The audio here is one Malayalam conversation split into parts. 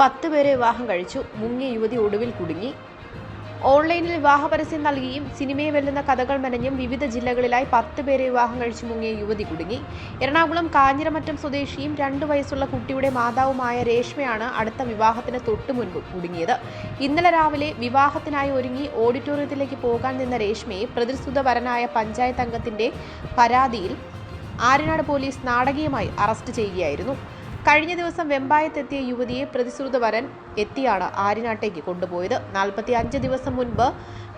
പത്ത് പേരെ വിവാഹം കഴിച്ചു. മുങ്ങിയ യുവതി ഒടുവിൽ കുടുങ്ങി. ഓൺലൈനിൽ വിവാഹ പരസ്യം നൽകിയും സിനിമയെ വെല്ലുന്ന കഥകൾ മെനഞ്ഞും വിവിധ ജില്ലകളിലായി പത്ത് പേരെ വിവാഹം കഴിച്ചു മുങ്ങിയ യുവതി കുടുങ്ങി. എറണാകുളം കാഞ്ഞിരമറ്റം സ്വദേശിയും രണ്ടു വയസ്സുള്ള കുട്ടിയുടെ മാതാവുമായ രേഷ്മയാണ് അടുത്ത വിവാഹത്തിന് തൊട്ടു മുൻപ് കുടുങ്ങിയത്. ഇന്നലെ രാവിലെ വിവാഹത്തിനായി ഒരുങ്ങി ഓഡിറ്റോറിയത്തിലേക്ക് പോകാൻ നിന്ന രേഷ്മയെ പ്രതിശ്രുത വരനായ പഞ്ചായത്ത് അംഗത്തിന്റെ പരാതിയിൽ ആര്യനാട് പോലീസ് നാടകീയമായി അറസ്റ്റ് ചെയ്യുകയായിരുന്നു. കഴിഞ്ഞ ദിവസം വെമ്പായത്തെത്തിയ യുവതിയെ പ്രതിശ്രുത വരൻ എത്തിയാണ് ആര്യനാട്ടേക്ക് കൊണ്ടുപോയത്. നാൽപ്പത്തി അഞ്ച് ദിവസം മുൻപ്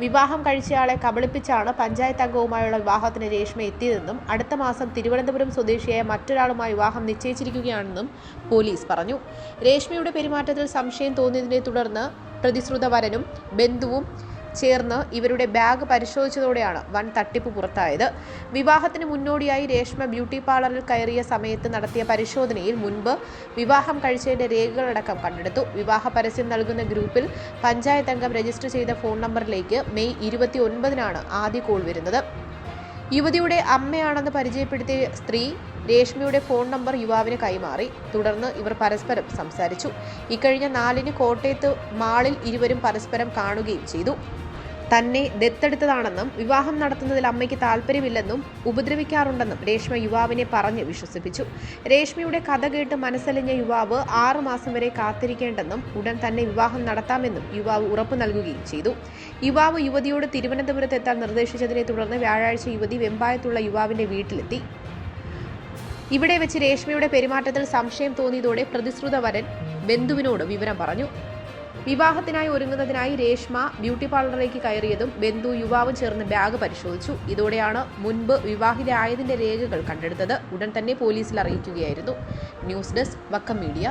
വിവാഹം കഴിച്ചയാളെ കബളിപ്പിച്ചാണ് പഞ്ചായത്ത് അംഗവുമായുള്ള വിവാഹത്തിന് രേഷ്മ എത്തിയതെന്നും അടുത്ത മാസം തിരുവനന്തപുരം സ്വദേശിയായ മറ്റൊരാളുമായി വിവാഹം നിശ്ചയിച്ചിരിക്കുകയാണെന്നും പോലീസ് പറഞ്ഞു. രേഷ്മയുടെ പെരുമാറ്റത്തിൽ സംശയം തോന്നിയതിനെ തുടർന്ന് പ്രതിശ്രുത വരനും ബന്ധുവും ചേർന്ന് ഇവരുടെ ബാഗ് പരിശോധിച്ചതോടെയാണ് വൻ തട്ടിപ്പ് പുറത്തായത്. വിവാഹത്തിന് മുന്നോടിയായി രേഷ്മ ബ്യൂട്ടി പാർലറിൽ കയറിയ സമയത്ത് നടത്തിയ പരിശോധനയിൽ മുൻപ് വിവാഹം കഴിച്ചതിന്റെ രേഖകളടക്കം കണ്ടെടുത്തു. വിവാഹ പരസ്യം നൽകുന്ന ഗ്രൂപ്പിൽ പഞ്ചായത്ത് അംഗം രജിസ്റ്റർ ചെയ്ത ഫോൺ നമ്പറിലേക്ക് മെയ് ഇരുപത്തി ഒൻപതിനാണ് ആദ്യ കോൾ വരുന്നത്. യുവതിയുടെ അമ്മയാണെന്ന് പരിചയപ്പെടുത്തിയ സ്ത്രീ രേഷ്മയുടെ ഫോൺ നമ്പർ യുവാവിന് കൈമാറി. തുടർന്ന് ഇവർ പരസ്പരം സംസാരിച്ചു. ഇക്കഴിഞ്ഞ നാലിന് കോട്ടയത്ത് മാളിൽ ഇരുവരും പരസ്പരം കാണുകയും ചെയ്തു. തന്നെ ദത്തെടുത്തതാണെന്നും വിവാഹം നടത്തുന്നതിൽ അമ്മയ്ക്ക് താല്പര്യമില്ലെന്നും ഉപദ്രവിക്കാറുണ്ടെന്നും രേഷ്മ യുവാവിനെ പറഞ്ഞ് വിശ്വസിപ്പിച്ചു. രേഷ്മയുടെ കഥ കേട്ട് മനസ്സലിഞ്ഞ യുവാവ് ആറുമാസം വരെ കാത്തിരിക്കേണ്ടെന്നും ഉടൻ തന്നെ വിവാഹം നടത്താമെന്നും യുവാവ് ഉറപ്പു നൽകുകയും ചെയ്തു. യുവാവ് യുവതിയോട് തിരുവനന്തപുരത്ത് എത്താൻ നിർദ്ദേശിച്ചതിനെ തുടർന്ന് വ്യാഴാഴ്ച യുവതി വെമ്പായത്തുള്ള യുവാവിന്റെ വീട്ടിലെത്തി. ഇവിടെ വെച്ച് രേഷ്മയുടെ പെരുമാറ്റത്തിൽ സംശയം തോന്നിയതോടെ പ്രതിശ്രുത വരൻ ബന്ധുവിനോട് വിവരം പറഞ്ഞു. വിവാഹത്തിനായി ഒരുങ്ങുന്നതിനായി രേഷ്മ ബ്യൂട്ടി പാർലറിലേക്ക് കയറിയതും ബന്ധു യുവാവും ചേർന്ന് ബാഗ് പരിശോധിച്ചു. ഇതോടെയാണ് മുൻപ് വിവാഹിതയായതിന്റെ രേഖകൾ കണ്ടെടുത്തത്. ഉടൻ തന്നെ പോലീസിൽ അറിയിക്കുകയായിരുന്നു. News desk Vakkam media.